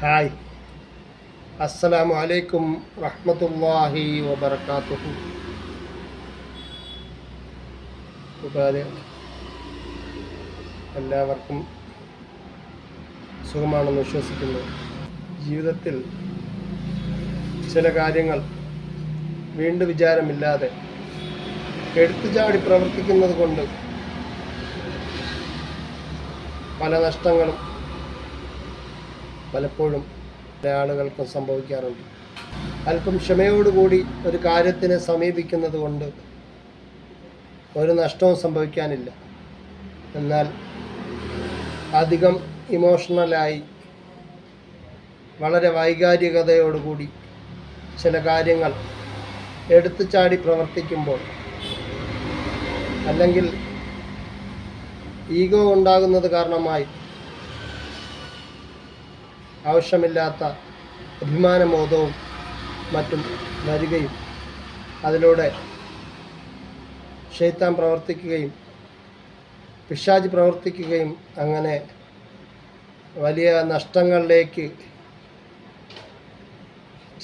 Hi. അസ്സലാമു അലൈക്കും റഹ്മത്തുല്ലാഹി വബർക്കാത്തുഹു എല്ലാവർക്കും സുഖമാണെന്ന് വിശ്വസിക്കുന്നു. ജീവിതത്തിൽ ചില കാര്യങ്ങൾ വീണ്ടും വിചാരമില്ലാതെ എടുത്തുചാടി പ്രവർത്തിക്കുന്നത് കൊണ്ട് പല നഷ്ടങ്ങളും പലപ്പോഴും പല ആളുകൾക്കും സംഭവിക്കാറുണ്ട്. അല്പം ക്ഷമയോടുകൂടി ഒരു കാര്യത്തിനെ സമീപിക്കുന്നത് കൊണ്ട് ഒരു നഷ്ടവും സംഭവിക്കാനില്ല. എന്നാൽ അധികം ഇമോഷണലായി വളരെ വൈകാരികതയോടുകൂടി ചില കാര്യങ്ങൾ എടുത്തു ചാടി പ്രവർത്തിക്കുമ്പോൾ അല്ലെങ്കിൽ ഈഗോ ഉണ്ടാകുന്നത് കാരണമായി ആവശ്യമില്ലാത്ത അഭിമാനബോധവും മറ്റും വരികയും അതിലൂടെ ഷെയ്ത്താൻ പ്രവർത്തിക്കുകയും പിശാജ് പ്രവർത്തിക്കുകയും അങ്ങനെ വലിയ നഷ്ടങ്ങളിലേക്ക്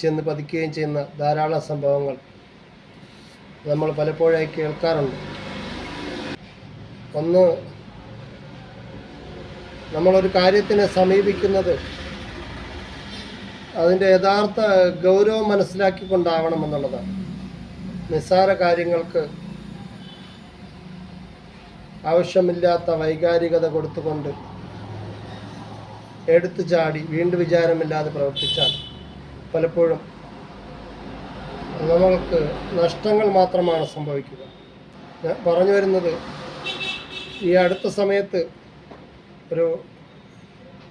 ചെന്ന് പതിക്കുകയും ചെയ്യുന്ന ധാരാളം സംഭവങ്ങൾ നമ്മൾ പലപ്പോഴായി കേൾക്കാറുണ്ട്. ഒന്ന് നമ്മളൊരു കാര്യത്തിനെ സമീപിക്കുന്നത് അതിന്റെ യഥാർത്ഥ ഗൗരവം മനസ്സിലാക്കിക്കൊണ്ടാവണം എന്നുള്ളതാണ് നിസ്സാര കാര്യങ്ങൾക്ക് ആവശ്യമില്ലാത്ത വൈകാരികത കൊടുത്തുകൊണ്ട് എടുത്തു ചാടി വീണ്ടും വിചാരമില്ലാതെ പ്രവർത്തിച്ചാൽ പലപ്പോഴും നമ്മൾക്ക് നഷ്ടങ്ങൾ മാത്രമാണ് സംഭവിക്കുക. ഞാൻ പറഞ്ഞു വരുന്നത് ഈ അടുത്ത സമയത്ത് ഒരു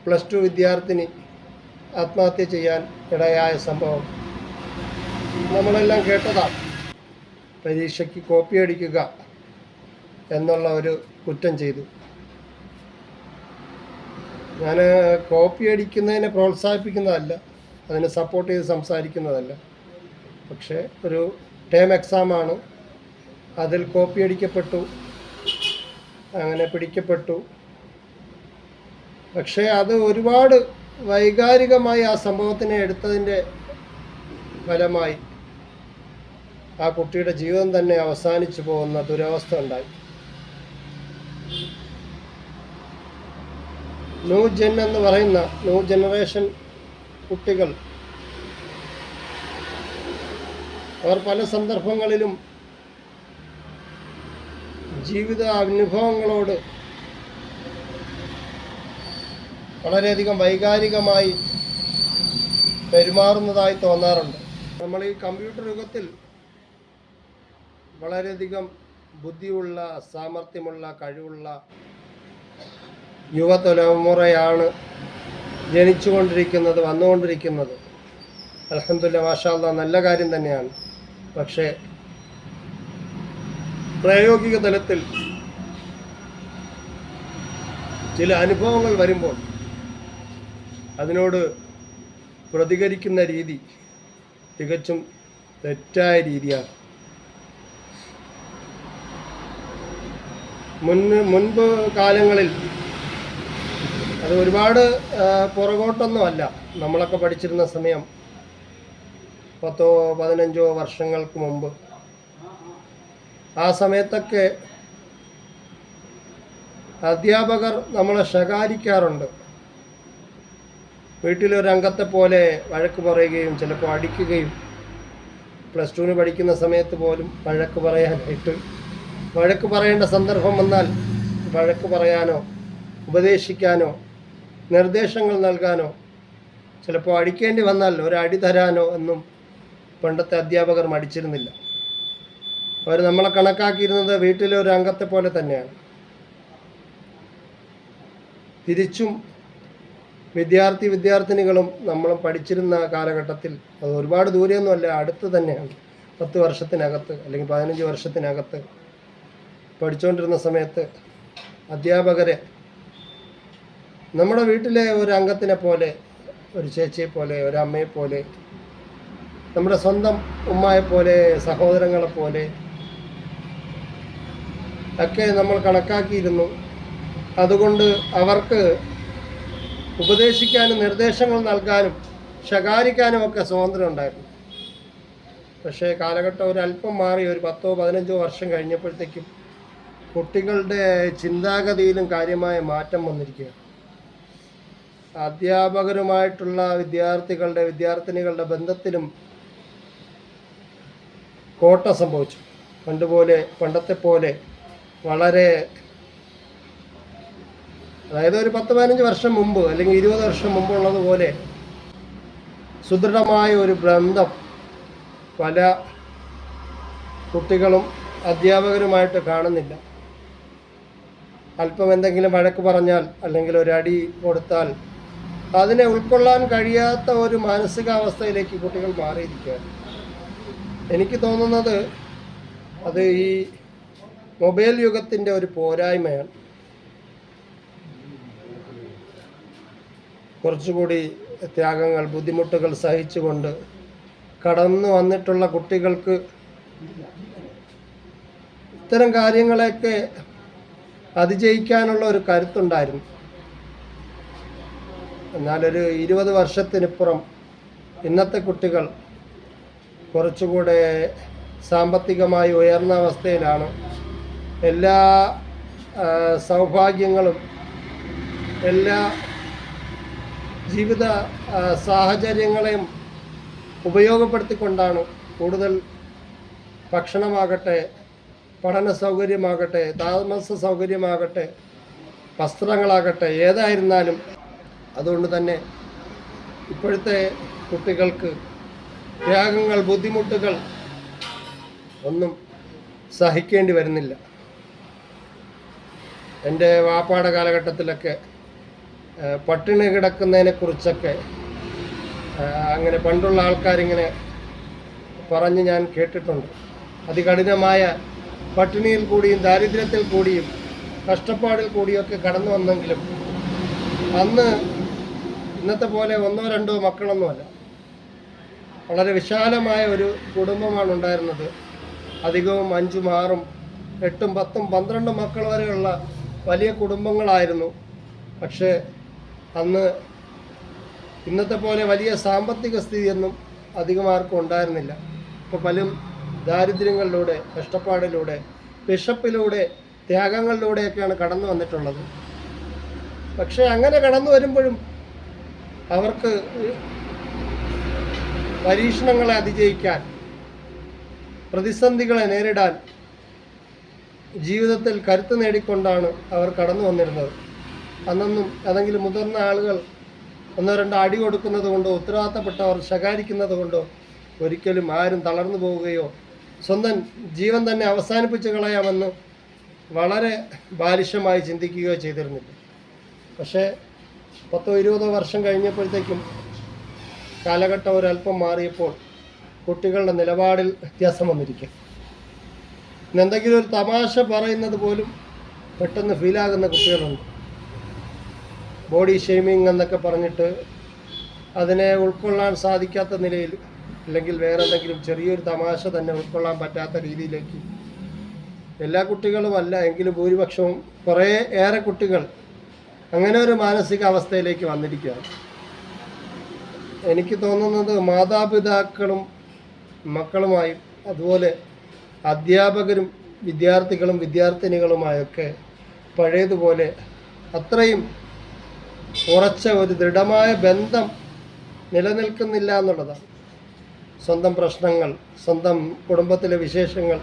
പ്ലസ് ടു വിദ്യാർത്ഥിനി ആത്മഹത്യ ചെയ്യാൻ ഇടയായ സംഭവം. നമ്മളെല്ലാം കേട്ടതാണ് പരീക്ഷയ്ക്ക് കോപ്പി അടിക്കുക എന്നുള്ള ഒരു കുറ്റം ചെയ്തു. ഞാൻ കോപ്പി അടിക്കുന്നതിനെ പ്രോത്സാഹിപ്പിക്കുന്നതല്ല അതിനെ സപ്പോർട്ട് ചെയ്ത് സംസാരിക്കുന്നതല്ല. പക്ഷേ ഒരു ടേം എക്സാമാണ് അതിൽ കോപ്പി അടിക്കപ്പെട്ടു. അങ്ങനെ പിടിക്കപ്പെട്ടു. പക്ഷേ അത് ഒരുപാട് വൈകാരികമായി ആ സംഭവത്തിനെ എടുത്തതിന്റെ ഫലമായി ആ കുട്ടിയുടെ ജീവിതം തന്നെ അവസാനിച്ചു പോകുന്ന ദുരവസ്ഥ ഉണ്ടായി. ന്യൂ ജെൻ എന്ന് പറയുന്ന ന്യൂ ജനറേഷൻ കുട്ടികൾ അവർ പല സന്ദർഭങ്ങളിലും ജീവിത അനുഭവങ്ങളോട് വളരെയധികം വൈകാരികമായി പെരുമാറുന്നതായി തോന്നാറുണ്ട്. നമ്മൾ ഈ കമ്പ്യൂട്ടർ യുഗത്തിൽ വളരെയധികം ബുദ്ധിയുള്ള സാമർഥ്യമുള്ള കഴിവുള്ള യുവതലമുറയാണ് ജനിച്ചുകൊണ്ടിരിക്കുന്നത് വന്നുകൊണ്ടിരിക്കുന്നത്. അലഹമില്ല മാഷാല്ല നല്ല കാര്യം തന്നെയാണ്. പക്ഷേ പ്രായോഗിക തലത്തിൽ ചില അനുഭവങ്ങൾ വരുമ്പോൾ അതിനോട് പ്രതികരിക്കുന്ന രീതി തികച്ചും തെറ്റായ രീതിയാണ്. മുൻ മുൻപ് കാലങ്ങളിൽ അത് ഒരുപാട് പുറകോട്ടൊന്നും പുറകോട്ടൊന്നുമല്ല നമ്മളൊക്കെ പഠിച്ചിരുന്ന സമയം പത്തോ പതിനഞ്ചോ വർഷങ്ങൾക്ക് മുമ്പ്. ആ സമയത്തൊക്കെ അധ്യാപകർ നമ്മളെ ശകാരിക്കാറുണ്ട്. വീട്ടിലൊരു അംഗത്തെ പോലെ വഴക്ക് പറയുകയും ചിലപ്പോൾ അടിക്കുകയും പ്ലസ് ടുവിന് പഠിക്കുന്ന സമയത്ത് പോലും വഴക്ക് പറയാനായിട്ട് വഴക്ക് പറയേണ്ട സന്ദർഭം വന്നാൽ വഴക്ക് പറയാനോ ഉപദേശിക്കാനോ നിർദ്ദേശങ്ങൾ നൽകാനോ ചിലപ്പോൾ അടിക്കേണ്ടി വന്നാൽ ഒരടി തരാനോ എന്നും പണ്ടത്തെ അധ്യാപകർ മടിച്ചിരുന്നില്ല. അവർ നമ്മളെ കണക്കാക്കിയിരുന്നത് വീട്ടിലെ ഒരു അംഗത്തെ പോലെ തന്നെയാണ്. തിരിച്ചും വിദ്യാർത്ഥി വിദ്യാർത്ഥിനികളും നമ്മൾ പഠിച്ചിരുന്ന കാലഘട്ടത്തിൽ അത് ഒരുപാട് ദൂരെയൊന്നുമല്ല അടുത്ത് തന്നെയാണ്. പത്ത് വർഷത്തിനകത്ത് അല്ലെങ്കിൽ പതിനഞ്ച് വർഷത്തിനകത്ത് പഠിച്ചുകൊണ്ടിരുന്ന സമയത്ത് അധ്യാപകരെ നമ്മുടെ വീട്ടിലെ ഒരു അംഗത്തിനെ പോലെ ഒരു ചേച്ചിയെ പോലെ ഒരു അമ്മയെ പോലെ നമ്മുടെ സ്വന്തം ഉമ്മയെ പോലെ സഹോദരങ്ങളെ പോലെ ഒക്കെ നമ്മൾ കണക്കാക്കിയിരുന്നു. അതുകൊണ്ട് അവർക്ക് ഉപദേശിക്കാനും നിർദ്ദേശങ്ങൾ നൽകാനും ശകാരിക്കാനും ഒക്കെ സ്വാതന്ത്ര്യം ഉണ്ടായിരുന്നു. പക്ഷേ കാലഘട്ടം ഒരല്പം മാറി ഒരു പത്തോ പതിനഞ്ചോ വർഷം കഴിഞ്ഞപ്പോഴത്തേക്കും കുട്ടികളുടെ ചിന്താഗതിയിലും കാര്യമായ മാറ്റം വന്നിരിക്കുകയാണ്. അധ്യാപകരുമായിട്ടുള്ള വിദ്യാർത്ഥികളുടെ വിദ്യാർത്ഥിനികളുടെ ബന്ധത്തിലും കോട്ട സംഭവിച്ചു. പണ്ടുപോലെ പണ്ടത്തെ പോലെ വളരെ അതായത് ഒരു പത്ത് പതിനഞ്ച് വർഷം മുമ്പ് അല്ലെങ്കിൽ ഇരുപത് വർഷം മുമ്പുള്ളതുപോലെ സുദൃഢമായ ഒരു ബന്ധം പല കുട്ടികളും അധ്യാപകരുമായിട്ട് കാണുന്നില്ല. അല്പം എന്തെങ്കിലും വഴക്ക് പറഞ്ഞാൽ അല്ലെങ്കിൽ ഒരു അടി കൊടുത്താൽ അതിനെ ഉൾക്കൊള്ളാൻ കഴിയാത്ത ഒരു മാനസികാവസ്ഥയിലേക്ക് കുട്ടികൾ മാറിയിരിക്കുകയാണ്. എനിക്ക് തോന്നുന്നത് അത് ഈ മൊബൈൽ യുഗത്തിന്റെ ഒരു പോരായ്മയാണ്. കുറച്ചുകൂടി ത്യാഗങ്ങൾ ബുദ്ധിമുട്ടുകൾ സഹിച്ചുകൊണ്ട് കടന്നു വന്നിട്ടുള്ള കുട്ടികൾക്ക് ഇത്തരം കാര്യങ്ങളെയൊക്കെ അതിജയിക്കാനുള്ള ഒരു കരുത്തുണ്ടായിരുന്നു. എന്നാലൊരു ഇരുപത് വർഷത്തിനിപ്പുറം ഇന്നത്തെ കുട്ടികൾ കുറച്ചുകൂടെ സാമ്പത്തികമായി ഉയർന്ന അവസ്ഥയിലാണ്. എല്ലാ സൗഭാഗ്യങ്ങളും എല്ലാ ജീവിത സാഹചര്യങ്ങളെയും ഉപയോഗപ്പെടുത്തിക്കൊണ്ടാണ് കൂടുതൽ ഭക്ഷണമാകട്ടെ പഠന സൗകര്യമാകട്ടെ താമസ സൗകര്യമാകട്ടെ വസ്ത്രങ്ങളാകട്ടെ ഏതായിരുന്നാലും അതുകൊണ്ട് തന്നെ ഇപ്പോഴത്തെ കുട്ടികൾക്ക് ത്യാഗങ്ങൾ ബുദ്ധിമുട്ടുകൾ ഒന്നും സഹിക്കേണ്ടി വരുന്നില്ല. എന്റെ വാപ്പാട കാലഘട്ടത്തിലൊക്കെ പട്ടിണി കിടക്കുന്നതിനെ കുറിച്ചൊക്കെ അങ്ങനെ പണ്ടുള്ള ആൾക്കാരിങ്ങനെ പറഞ്ഞ് ഞാൻ കേട്ടിട്ടുണ്ട്. അതികഠിനമായ പട്ടിണിയിൽ കൂടിയും ദാരിദ്ര്യത്തിൽ കൂടിയും കഷ്ടപ്പാടിൽ കൂടിയൊക്കെ കടന്നു വന്നെങ്കിലും അന്ന് ഇന്നത്തെ പോലെ ഒന്നോ രണ്ടോ മക്കളൊന്നുമല്ല. വളരെ വിശാലമായ ഒരു കുടുംബമാണ് ഉണ്ടായിരുന്നത്. അധികവും അഞ്ചും ആറും എട്ടും പത്തും പന്ത്രണ്ടും മക്കൾ വരെയുള്ള വലിയ കുടുംബങ്ങളായിരുന്നു. പക്ഷേ അന്ന് ഇന്നത്തെ പോലെ വലിയ സാമ്പത്തിക സ്ഥിതിയൊന്നും അധികം ആർക്കും ഉണ്ടായിരുന്നില്ല. ഇപ്പോൾ പലരും ദാരിദ്ര്യങ്ങളിലൂടെ കഷ്ടപ്പാടിലൂടെ വിശപ്പിലൂടെ ത്യാഗങ്ങളിലൂടെയൊക്കെയാണ് കടന്നു വന്നിട്ടുള്ളത്. പക്ഷേ അങ്ങനെ കടന്നു വരുമ്പോഴും അവർക്ക് പരീക്ഷണങ്ങളെ അതിജയിക്കാൻ പ്രതിസന്ധികളെ നേരിടാൻ ജീവിതത്തിൽ കരുത്ത് നേടിക്കൊണ്ടാണ് അവർ കടന്നു വന്നിരുന്നത്. അന്നൊന്നും അല്ലെങ്കിൽ മുതിർന്ന ആളുകൾ ഒന്നോ രണ്ടോ അടി കൊടുക്കുന്നത് കൊണ്ടോ ഉത്തരവാദിത്തപ്പെട്ടവർ ശകാരിക്കുന്നത് കൊണ്ടോ ഒരിക്കലും ആരും തളർന്നു പോവുകയോ സ്വന്തം ജീവൻ തന്നെ അവസാനിപ്പിച്ച് കളയാമെന്ന് വളരെ ബാലിഷ്യമായി ചിന്തിക്കുകയോ ചെയ്തിരുന്നില്ല. പക്ഷേ പത്തോ ഇരുപതോ വർഷം കഴിഞ്ഞപ്പോഴത്തേക്കും കാലഘട്ടം ഒരല്പം മാറിയപ്പോൾ കുട്ടികളുടെ നിലപാടിൽ വ്യത്യാസം വന്നിരിക്കും. എന്തെങ്കിലും ഒരു തമാശ പറയുന്നത് പോലും പെട്ടെന്ന് ഫീലാകുന്ന കുട്ടികളുണ്ട്. ബോഡി ഷെയ്മിങ് എന്നൊക്കെ പറഞ്ഞിട്ട് അതിനെ ഉൾക്കൊള്ളാൻ സാധിക്കാത്ത നിലയിൽ അല്ലെങ്കിൽ വേറെ എന്തെങ്കിലും ചെറിയൊരു തമാശ തന്നെ ഉൾക്കൊള്ളാൻ പറ്റാത്ത രീതിയിലേക്ക് എല്ലാ കുട്ടികളും അല്ല എങ്കിലും ഭൂരിപക്ഷവും കുറേ ഏറെ കുട്ടികൾ അങ്ങനെ ഒരു മാനസിക അവസ്ഥയിലേക്ക് വന്നിരിക്കുകയാണ്. എനിക്ക് തോന്നുന്നത് മാതാപിതാക്കളും മക്കളുമായും അതുപോലെ അധ്യാപകരും വിദ്യാർത്ഥികളും വിദ്യാർത്ഥിനികളുമായൊക്കെ പഴയതുപോലെ അത്രയും ഉറച്ച ഒരു ദൃഢമായ ബന്ധം നിലനിൽക്കുന്നില്ല എന്നുള്ളതാണ്. സ്വന്തം പ്രശ്നങ്ങൾ സ്വന്തം കുടുംബത്തിലെ വിശേഷങ്ങൾ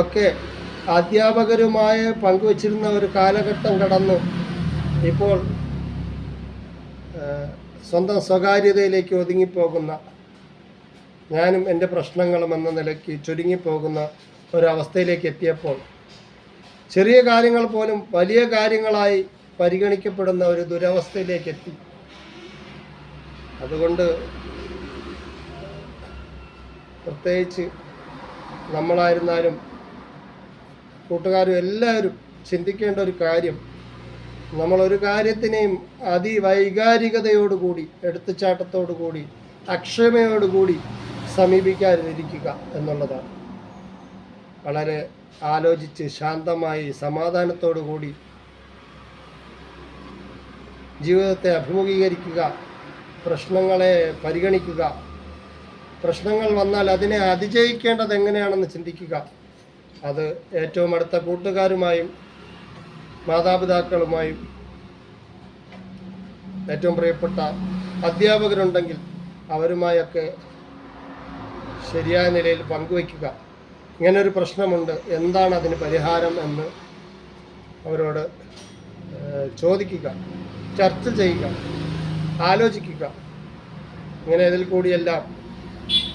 ഒക്കെ അധ്യാപകരുമായി പങ്കുവച്ചിരുന്ന ഒരു കാലഘട്ടം കടന്നു. ഇപ്പോൾ സ്വന്തം സ്വകാര്യതയിലേക്ക് ഒതുങ്ങിപ്പോകുന്ന ഞാനും എന്റെ പ്രശ്നങ്ങളും എന്ന നിലയ്ക്ക് ചുരുങ്ങിപ്പോകുന്ന ഒരവസ്ഥയിലേക്ക് എത്തിയപ്പോൾ ചെറിയ കാര്യങ്ങൾ പോലും വലിയ കാര്യങ്ങളായി പരിഗണിക്കപ്പെടുന്ന ഒരു ദുരവസ്ഥയിലേക്ക് എത്തി. അതുകൊണ്ട് പ്രത്യേകിച്ച് നമ്മളായിരുന്നാലും കൂട്ടുകാരും എല്ലാവരും ചിന്തിക്കേണ്ട ഒരു കാര്യം നമ്മളൊരു കാര്യത്തിനെയും അതിവൈകാരികതയോടുകൂടി എടുത്തുചാട്ടത്തോടുകൂടി അക്ഷമയോടുകൂടി സമീപിക്കാതിരിക്കുക എന്നുള്ളതാണ്. വളരെ ആലോചിച്ച് ശാന്തമായി സമാധാനത്തോടു കൂടി ജീവിതത്തെ അഭിമുഖീകരിക്കുക പ്രശ്നങ്ങളെ പരിഗണിക്കുക. പ്രശ്നങ്ങൾ വന്നാൽ അതിനെ അതിജയിക്കേണ്ടത് എങ്ങനെയാണെന്ന് ചിന്തിക്കുക. അത് ഏറ്റവും അടുത്ത കൂട്ടുകാരുമായും മാതാപിതാക്കളുമായും ഏറ്റവും പ്രിയപ്പെട്ട അധ്യാപകരുണ്ടെങ്കിൽ അവരുമായൊക്കെ ശരിയായ നിലയിൽ പങ്കുവയ്ക്കുക. ഇങ്ങനൊരു പ്രശ്നമുണ്ട്. എന്താണ് അതിന് പരിഹാരം എന്ന് അവരോട് ചോദിക്കുക. ചർച്ച ചെയ്യുക ആലോചിക്കുക. ഇങ്ങനെ ഇതിൽ കൂടിയെല്ലാം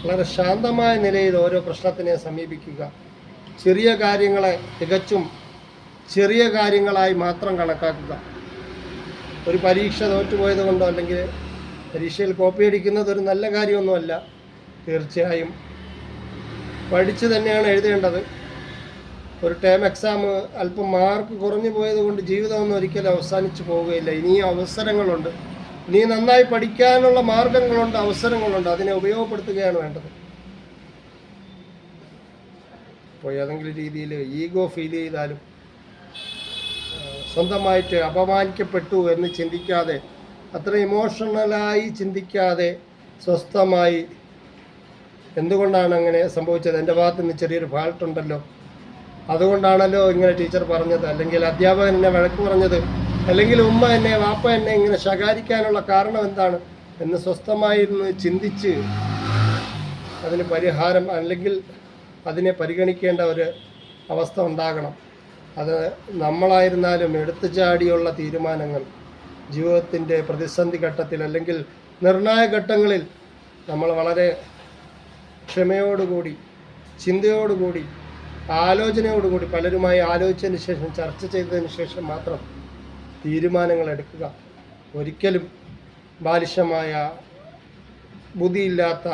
വളരെ ശാന്തമായ നിലയിൽ ഓരോ പ്രശ്നത്തിനെ സമീപിക്കുക. ചെറിയ കാര്യങ്ങളെ തികച്ചും ചെറിയ കാര്യങ്ങളായി മാത്രം കണക്കാക്കുക. ഒരു പരീക്ഷ തോറ്റുപോയത് കൊണ്ടോ അല്ലെങ്കിൽ പരീക്ഷയിൽ കോപ്പി അടിക്കുന്നത് ഒരു നല്ല കാര്യമൊന്നുമല്ല തീർച്ചയായും. പഠിച്ചു തന്നെയാണ് എഴുതേണ്ടത്. ഒരു ടേം എക്സാം അല്പം മാർക്ക് കുറഞ്ഞു പോയത് കൊണ്ട് ജീവിതമൊന്നും ഒരിക്കലും അവസാനിച്ചു പോവുകയില്ല. ഇനിയും അവസരങ്ങളുണ്ട്. ഇനി നന്നായി പഠിക്കാനുള്ള മാർഗങ്ങളുണ്ട് അവസരങ്ങളുണ്ട്. അതിനെ ഉപയോഗപ്പെടുത്തുകയാണ് വേണ്ടത്. ഇപ്പോൾ ഏതെങ്കിലും രീതിയിൽ ഈഗോ ഫീൽ ചെയ്താലും സ്വന്തമായിട്ട് അപമാനിക്കപ്പെട്ടു എന്ന് ചിന്തിക്കാതെ അത്ര ഇമോഷണലായി ചിന്തിക്കാതെ സ്വസ്ഥമായി എന്തുകൊണ്ടാണ് അങ്ങനെ സംഭവിച്ചത്? എന്റെ ഭാഗത്ത് നിന്ന് ചെറിയൊരു ഫാൾട്ട് ഉണ്ടല്ലോ. അതുകൊണ്ടാണല്ലോ ഇങ്ങനെ ടീച്ചർ പറഞ്ഞത്. അല്ലെങ്കിൽ അധ്യാപകൻ എന്നെ വഴക്ക് പറഞ്ഞത്. അല്ലെങ്കിൽ ഉമ്മ എന്നെ വാപ്പ എന്നെ ഇങ്ങനെ ശകാരിക്കാനുള്ള കാരണം എന്താണ് എന്ന് സ്വസ്ഥമായിരുന്ന് ചിന്തിച്ച് അതിന് പരിഹാരം അല്ലെങ്കിൽ അതിനെ പരിഗണിക്കേണ്ട ഒരു അവസ്ഥ ഉണ്ടാകണം. അത് നമ്മളായിരുന്നാലും എടുത്തു ചാടിയുള്ള തീരുമാനങ്ങൾ ജീവിതത്തിന്റെ പ്രതിസന്ധി ഘട്ടത്തിൽ അല്ലെങ്കിൽ നിർണായ ഘട്ടങ്ങളിൽ നമ്മൾ വളരെ ക്ഷമയോടുകൂടി ചിന്തയോടുകൂടി ആലോചനയോടുകൂടി പലരുമായി ആലോചിച്ചതിന് ശേഷം ചർച്ച ചെയ്തതിന് ശേഷം മാത്രം തീരുമാനങ്ങൾ എടുക്കുക. ഒരിക്കലും ബാലിശമായ ബുദ്ധിയില്ലാത്ത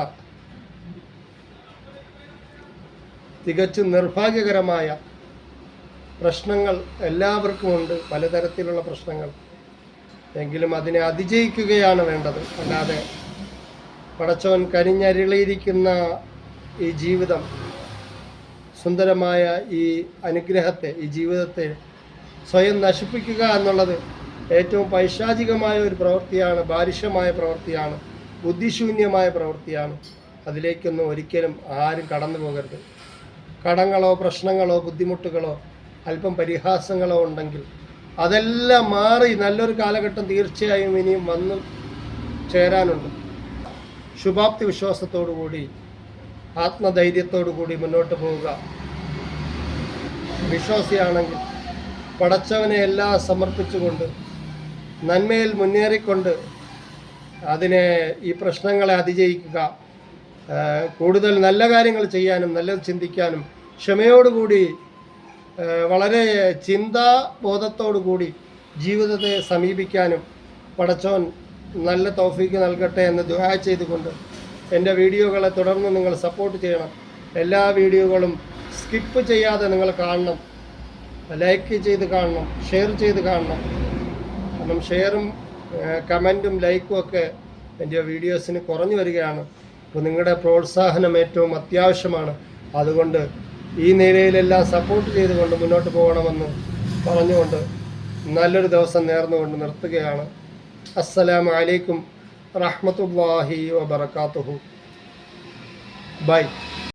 തികച്ചും നിർഭാഗ്യകരമായ പ്രശ്നങ്ങൾ എല്ലാവർക്കും ഉണ്ട്. പലതരത്തിലുള്ള പ്രശ്നങ്ങൾ. എങ്കിലും അതിനെ അതിജയിക്കുകയാണ് വേണ്ടത്. അല്ലാതെ പടച്ചവൻ കരിഞ്ഞരിളിയിരിക്കുന്ന ഈ ജീവിതം സുന്ദരമായ ഈ അനുഗ്രഹത്തെ ഈ ജീവിതത്തെ സ്വയം നശിപ്പിക്കുക എന്നുള്ളത് ഏറ്റവും പൈശാചികമായ ഒരു പ്രവൃത്തിയാണ് ബാരിഷമായ പ്രവൃത്തിയാണ് ബുദ്ധിശൂന്യമായ പ്രവൃത്തിയാണ്. അതിലേക്കൊന്നും ഒരിക്കലും ആരും കടന്നു പോകരുത്. കടങ്ങളോ പ്രശ്നങ്ങളോ ബുദ്ധിമുട്ടുകളോ അല്പം പരിഹാസങ്ങളോ ഉണ്ടെങ്കിൽ അതെല്ലാം മാറി നല്ലൊരു കാലഘട്ടം തീർച്ചയായും ഇനിയും വന്നു ചേരാനുണ്ട്. ശുഭാപ്തി വിശ്വാസത്തോടു കൂടി ആത്മധൈര്യത്തോടു കൂടി മുന്നോട്ട് പോവുക. വിശ്വാസിയാണെങ്കിൽ പടച്ചവനെ എല്ലാം സമർപ്പിച്ചുകൊണ്ട് നന്മയിൽ മുന്നേറിക്കൊണ്ട് അതിനെ ഈ പ്രശ്നങ്ങളെ അതിജയിക്കുക കൂടുതൽ നല്ല കാര്യങ്ങൾ ചെയ്യാനും നല്ലത് ചിന്തിക്കാനും ക്ഷമയോടുകൂടി വളരെ ചിന്താബോധത്തോടു കൂടി ജീവിതത്തെ സമീപിക്കാനും പടച്ചോൻ നല്ല തോഫീക്ക് നൽകട്ടെ എന്ന് ദുആ ചെയ്തുകൊണ്ട് എന്റെ വീഡിയോകളെ തുടർന്ന് നിങ്ങൾ സപ്പോർട്ട് ചെയ്യണം. എല്ലാ വീഡിയോകളും സ്കിപ്പ് ചെയ്യാതെ നിങ്ങൾ കാണണം. ലൈക്ക് ചെയ്ത് കാണണം ഷെയർ ചെയ്ത് കാണണം. കാരണം ഷെയറും കമന്റും ലൈക്കും ഒക്കെ എന്റെ വീഡിയോസിന് കുറഞ്ഞു വരികയാണ്. അപ്പോൾ നിങ്ങളുടെ പ്രോത്സാഹനം ഏറ്റവും അത്യാവശ്യമാണ്. അതുകൊണ്ട് ഈ നിലയിലെല്ലാം സപ്പോർട്ട് ചെയ്തുകൊണ്ട് മുന്നോട്ട് പോകണമെന്ന് പറഞ്ഞുകൊണ്ട് നല്ലൊരു ദിവസം നേർന്നുകൊണ്ട് നിർത്തുകയാണ്. അസ്സലാമു അലൈക്കും റഹ്മത്തുല്ലാഹി വബറകാതുഹു. ബൈ.